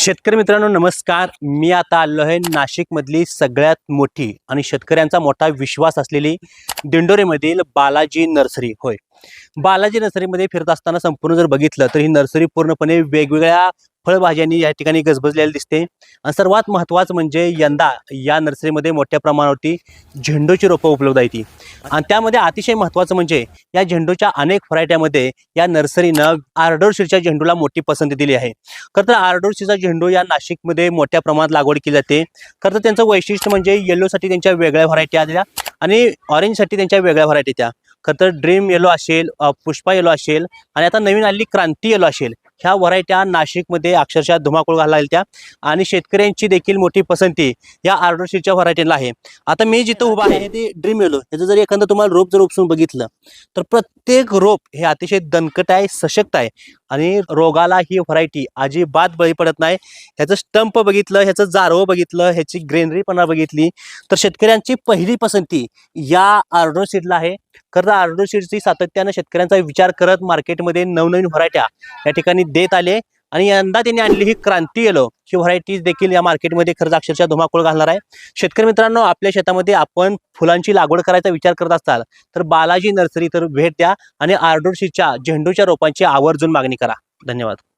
शेतकरी मित्रांनो नमस्कार. मी आता आलो आहे नाशिकमधली सगळ्यात मोठी आणि शेतकऱ्यांचा मोठा विश्वास असलेली दिंडोरीमधील बालाजी नर्सरी. होय. बालाजी नर्सरीमध्ये फिरत असताना संपूर्ण जर बघितलं तर ही नर्सरी पूर्णपणे वेगवेगळ्या फळभाज्यांनी या ठिकाणी गजबजलेली दिसते. आणि सर्वात महत्त्वाचं म्हणजे यंदा या नर्सरीमध्ये मोठ्या प्रमाणावरती झेंडूची रोपं उपलब्ध आहेत ती आणि त्यामध्ये अतिशय महत्त्वाचं म्हणजे या झेंडूच्या अनेक व्हरायट्यामध्ये या नर्सरीनं आर्डोरशीरच्या झेंडूला मोठी पसंती दिली आहे. खरं तर आर्डोरशीचा झेंडू या नाशिकमध्ये मोठ्या प्रमाणात लागवड केली जाते. खरं तर त्यांचं वैशिष्ट्य म्हणजे येलोसाठी त्यांच्या वेगळ्या व्हरायटी आल्या आणि ऑरेंजसाठी त्यांच्या वेगळ्या व्हरायटी त्या. खरं तर ड्रीम येलो असेल पुष्पा येलो असेल आणि आता नवीन आलेली क्रांती येलो असेल. ह्या व्हरायट्या नाशिकमध्ये अक्षरशः धुमाकूळ घालायला त्या. आणि शेतकऱ्यांची देखील मोठी पसंती या आर्डरशीच्या व्हरायटीला आहे. आता मी जिथं उभा आहे ते ड्रीम येलो ह्याचं जर एखादं तुम्हाला रोप जर उपसून बघितलं तर प्रत्येक रोप हे अतिशय दणकट आहे सशक्त आहे. आणि रोगाला ही व्हरायटी अजिबात बळी पडत नाही. ह्याचं स्टंप बघितलं ह्याचं जारवं बघितलं ह्याची ग्रेनरीपणा बघितली तर शेतकऱ्यांची पहिली पसंती या आर्डर सीडला आहे. खरं तर आर्डर सातत्यानं शेतकऱ्यांचा विचार करत मार्केटमध्ये नवनवीन व्हरायट्या या ठिकाणी देत आले आणि यंदा त्यांनी आणली ही क्रांती येलो. ही व्हरायटीज देखील या मार्केटमध्ये खरंच अक्षरशः धुमाकूळ घालणार आहे. शेतकरी मित्रांनो आपल्या शेतामध्ये आपण फुलांची लागवड करायचा विचार करत असाल तर बालाजी नर्सरी तर भेट द्या आणि आर्डोरशीच्या झेंडूच्या रोपांची आवर्जून मागणी करा. धन्यवाद.